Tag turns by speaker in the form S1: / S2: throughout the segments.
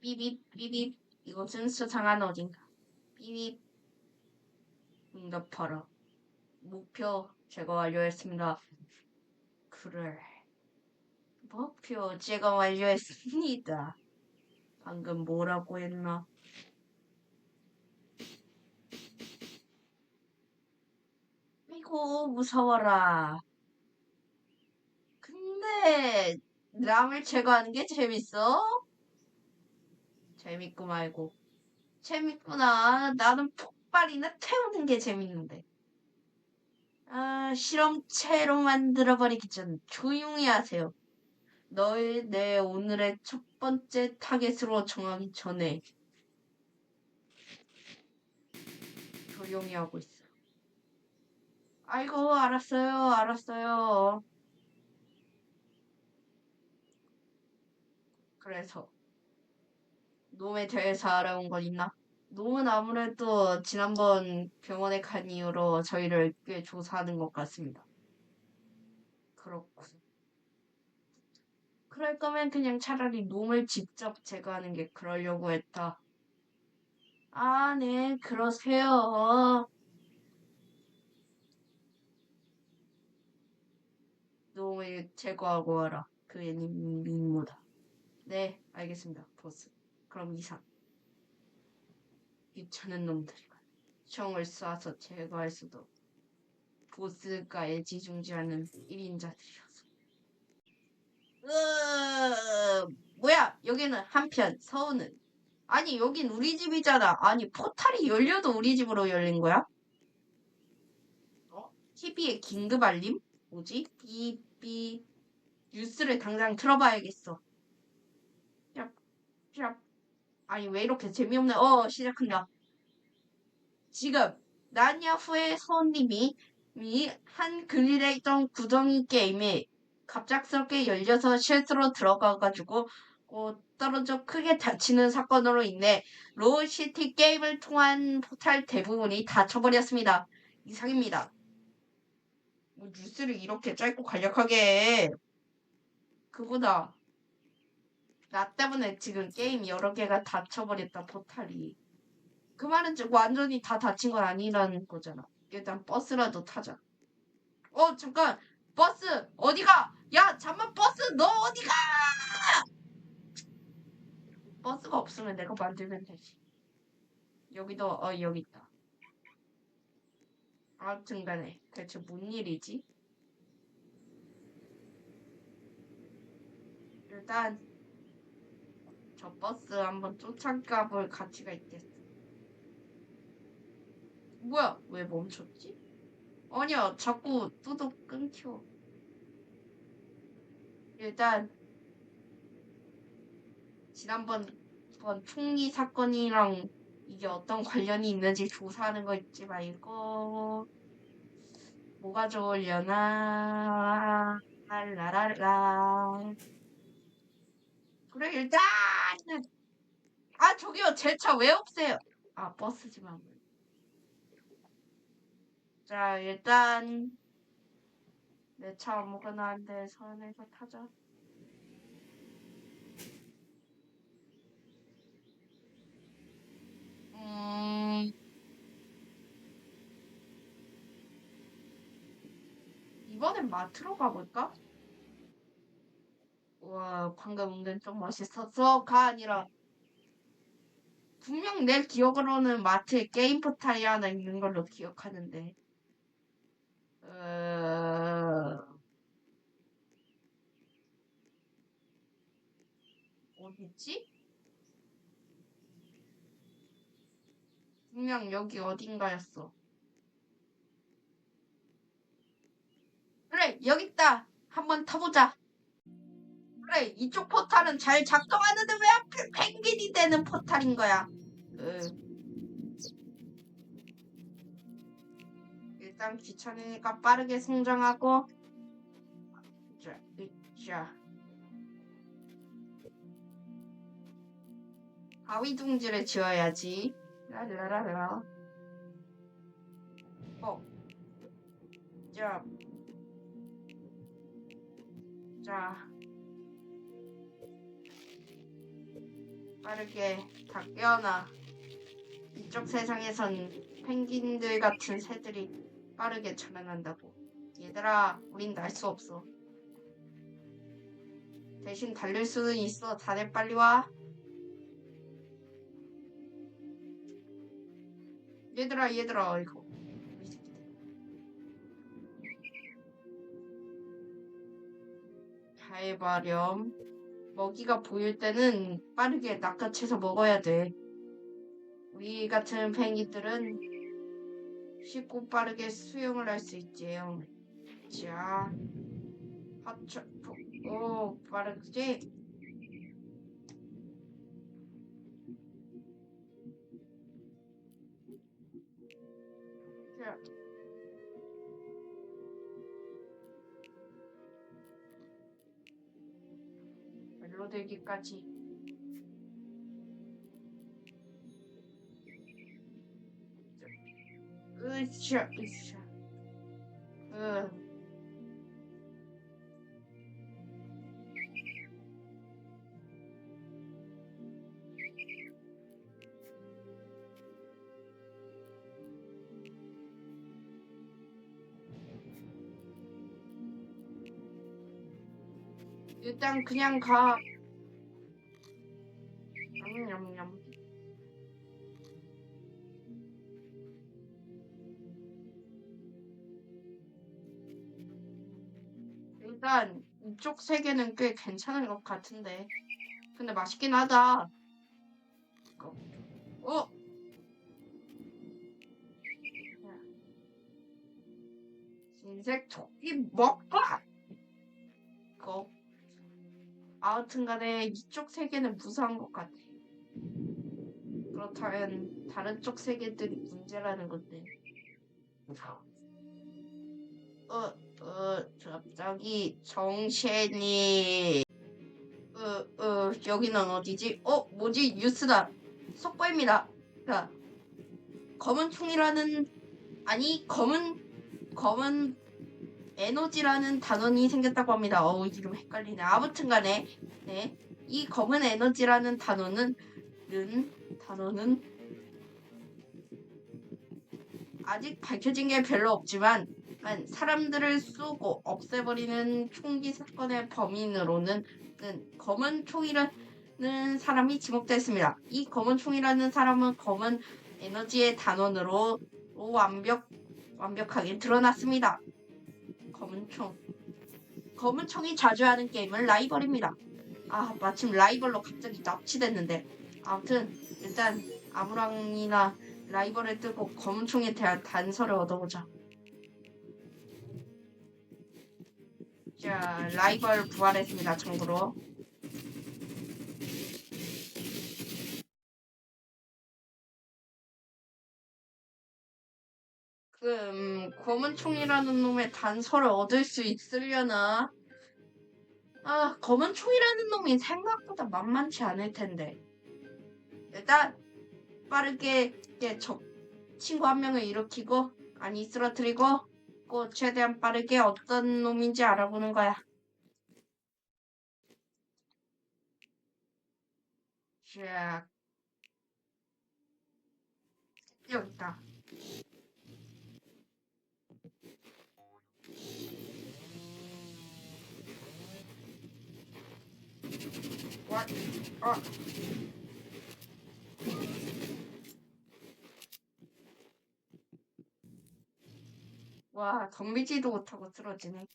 S1: 삐빕 삐빕 이곳은 수상한 어딘가. 삐빕 응답하라. 목표 제거 완료했습니다. 그래 목표 제거 완료했습니다. 방금 뭐라고 했나? 아이고 무서워라. 근데 남을 제거하는 게 재밌어? 재밌고 말고 재밌구나. 나는 폭발이나 태우는 게 재밌는데. 아, 실험체로 만들어버리기 전 조용히 하세요. 너의 내 오늘의 첫 번째 타겟으로 정하기 전에 조용히 하고 있어. 아이고, 알았어요, 알았어요. 그래서 놈에 대해서 알아온 건 있나? 놈은 아무래도 지난번 병원에 간 이후로 저희를 꽤 조사하는 것 같습니다. 그렇군. 그럴 거면 그냥 차라리 놈을 직접 제거하는 게 그러려고 했다. 아, 네, 그러세요. 놈을 제거하고 와라. 님- 임무다. 네, 알겠습니다, 보스. 그럼 이상. 귀찮은 놈들이군. 총을 쏴서 제거할 수도. 보스가 애지중지하는 1인자들이어서. 으, 뭐야? 여기는 한편, 서우는. 아니, 여긴 우리 집이잖아. 아니, 포탈이 열려도 우리 집으로 열린 거야? 어? TV에 긴급 알림? 뭐지? 삐삐. 뉴스를 당장 틀어봐야겠어. 샵, 샵. 아니 왜 이렇게 재미없네. 어 시작한다. 지금 난야후의 서원님이 이한 그릴에 있던 구덩이 게임에 갑작스럽게 열려서 실수로 들어가가지고 어, 떨어져 크게 다치는 사건으로 인해 로우시티 게임을 통한 포탈 대부분이 닫혀버렸습니다. 이상입니다. 뭐 뉴스를 이렇게 짧고 간략하게 해. 그보다 나 때문에 지금 게임 여러 개가 닫혀버렸다 포탈이. 그 말은 지금 완전히 다 닫힌 건 아니라는 거잖아. 일단 버스라도 타자. 어 잠깐. 버스 어디가? 야 잠만 버스 너 어디가? 버스가 없으면 내가 만들면 되지. 여기도 어 여기 있다. 아무튼 간에 대체 뭔 일이지? 일단 저 버스 한번 쫓아가 볼 가치가 있겠어. 뭐야? 왜 멈췄지? 아니야, 자꾸 뚜둑 끊겨. 일단 지난번 번 총리 사건이랑 이게 어떤 관련이 있는지 조사하는 거 잊지 말고 뭐가 좋으려나 랄라랄라 그래 일단 은아 저기요. 제 차 왜 없애요? 아 버스지만 자 일단 내 차 아무거나 한대 선에서 타자. 음. 이번엔 마트로 가볼까? 와, 방금 운전 좀 멋있었어가 아니라 분명 내 기억으로는 마트에 게임 포탈이 하나 있는 걸로 기억하는데. 어... 어디지? 분명 여기 어딘가였어. 그래, 여기 있다. 한번 타보자. 그래 이쪽 포탈은 잘 작동하는데 왜 하필 펭귄이 되는 포탈인 거야 으. 일단 귀찮으니까 빠르게 성장하고 자, 자. 바위 둥지를 지어야지 라라라라 어. 자. 자. 빠르게 다 깨어나. 이쪽 세상에선 펭귄들 같은 새들이 빠르게 자라난다고. 얘들아, 우린 날 수 없어. 대신 달릴 수는 있어. 다들 빨리 와. 얘들아, 얘들아, 이거. 이 새끼들. 잘 봐렴. 먹이가 보일 때는 빠르게 낚아채서 먹어야 돼. 우리 같은 펭귄들은 쉽고 빠르게 수영을 할 수 있지요. 자, 하차, 오, 빠르지? 자. 멜로되기까지. 으쌰, 으쌰. 으. 일단 그냥 가. 냠냠냠. 일단 이쪽 세 개는 꽤 괜찮은 것 같은데. 근데 맛있긴 하다. 어? 흰색 토끼 먹고! 아무튼 간에 이쪽 세 개는 무사한 것 같아. 그렇다면 다른 쪽세 개들이 문제라는 건데. 어, 어, 갑자기 정신이. 어, 어, 여기는 어디지? 어, 뭐지? 뉴스다. 속보입니다. 자, 검은 총이라는 아니 검은 검은 에너지라는 단원이 생겼다고 합니다. 어우 이름 헷갈리네. 아무튼간에 네, 이 검은 에너지라는 단어는 는 단어는 아직 밝혀진 게 별로 없지만 한 사람들을 쏘고 없애버리는 총기 사건의 범인으로는 는 검은 총이라는 사람이 지목됐습니다. 이 검은 총이라는 사람은 검은 에너지의 단원으로 완벽 완벽하게 드러났습니다. 검은 총. 검은 총이 자주 하는 게임은 라이벌입니다. 아, 마침 라이벌로 갑자기 납치됐는데. 아무튼, 일단, 아무랑이나 라이벌을 뜨고 검은 총에 대한 단서를 얻어보자. 자, 라이벌 부활했습니다, 참고로. 그, 음, 검은 총이라는 놈의 단서를 얻을 수 있으려나? 아, 검은 총이라는 놈이 생각보다 만만치 않을 텐데. 일단, 빠르게, 이제 적, 친구 한 명을 일으키고, 아니, 쓰러뜨리고, 꼭 최대한 빠르게 어떤 놈인지 알아보는 거야. 자, 여기 있다. 와, 아. 와, 덤비지도 못하고 쓰러지네.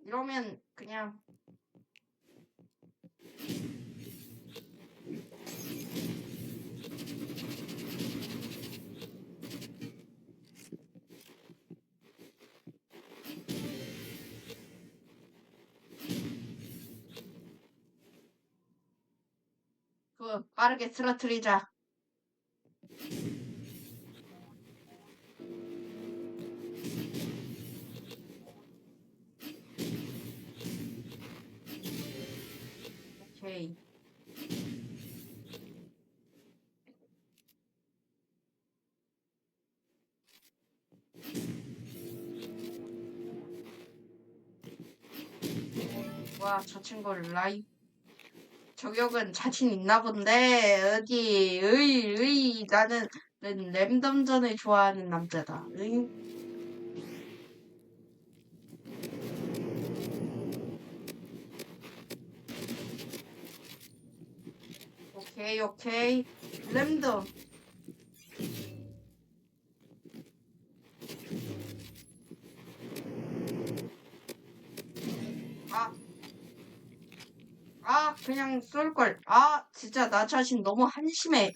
S1: 이러면 그냥 그 빠르게 쓰러뜨리자. 오케이. 와, 저 친구 라이 저격은 자신 있나 본데 어디 으이 으이 나는 난 랜덤전을 좋아하는 남자다. 으이. 오케이 오케이 랜덤 아 아, 그냥 쏠걸. 아, 진짜 나 자신 너무 한심해.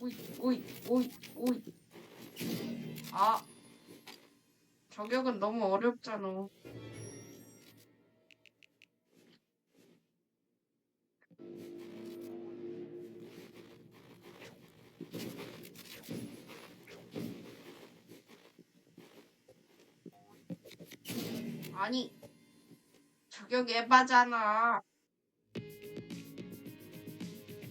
S1: 오이, 오이, 오이, 오이. 아, 저격은 너무 어렵잖아. 아니, 저격 에바잖아.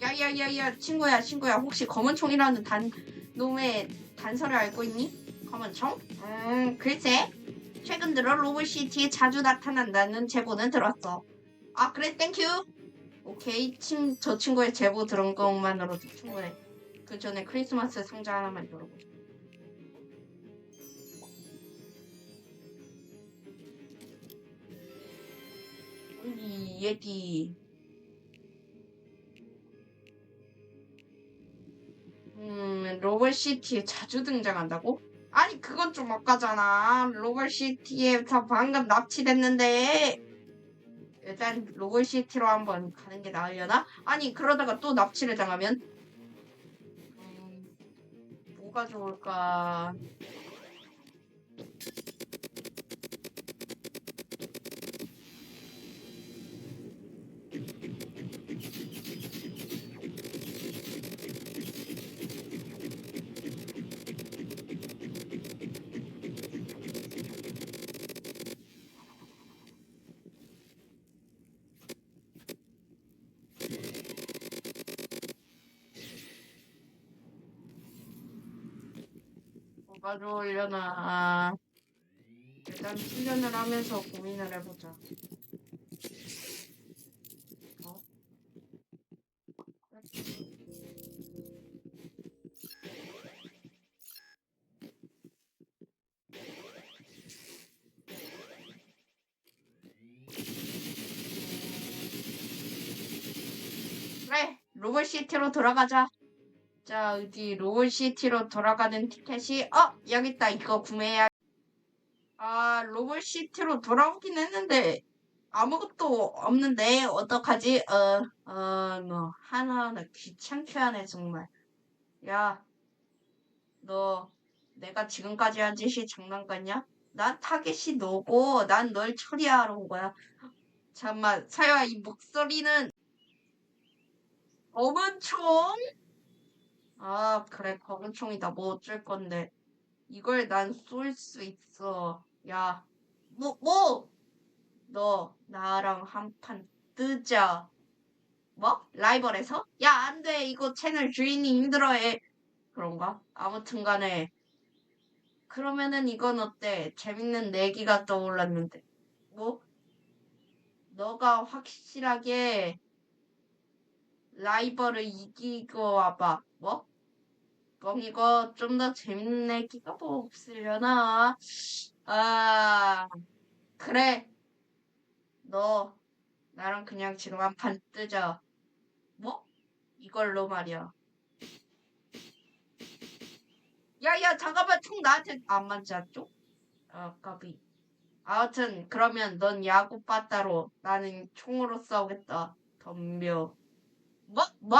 S1: 야야야야 친구야 친구야 혹시 검은 총이라는 단 놈의 단서를 알고 있니? 검은 총? 음 글쎄 최근 들어 로봇시티에 자주 나타난다는 제보는 들었어. 아 그래 땡큐. 오케이 친, 저 친구의 제보 들은 것만으로도 충분해. 그 전에 크리스마스 상자 하나만 열어보자. 이 얘기. 음, 로벌시티에 자주 등장한다고? 아니, 그건 좀 아까잖아. 로벌시티에 다 방금 납치됐는데. 일단 로벌시티로 한번 가는 게 나으려나? 아니, 그러다가 또 납치를 당하면? 음, 뭐가 좋을까? 좋으려나? 일단 훈련을 하면서 고민을 해보자. 어? 그래, 로봇 시티로 돌아가자. 자, 어디 로봇시티로 돌아가는 티켓이 어 여기 있다. 이거 구매해야. 아, 로봇시티로 돌아오긴 했는데 아무것도 없는데 어떡하지? 어, 어, 뭐 하나하나 귀찮게 하네 정말. 야, 너 내가 지금까지 한 짓이 장난 같냐? 난 타겟이 너고 난 널 처리하러 온 거야. 잠만, 사야 이 목소리는 검은 총? 아, 그래, 검은 총이다. 뭐 어쩔 건데. 이걸 난 쏠 수 있어. 야, 뭐, 뭐? 너, 나랑 한 판 뜨자. 뭐? 라이벌에서? 야, 안 돼. 이거 채널 주인이 힘들어해. 그런가? 아무튼 간에. 그러면은 이건 어때? 재밌는 내기가 떠올랐는데. 뭐? 너가 확실하게 라이벌을 이기고 와봐. 뭐? 그럼 이거 좀 더 재밌는 얘기가 뭐 없으려나? 아, 그래. 너 나랑 그냥 지금 한 판 뜨자. 뭐? 이걸로 말이야. 야, 야, 잠깐만, 총 나한테 안 맞지 않죠? 아, 까비. 아무튼, 그러면 넌 야구 빠따로 나는 총으로 싸우겠다. 덤벼. 뭐? 뭐?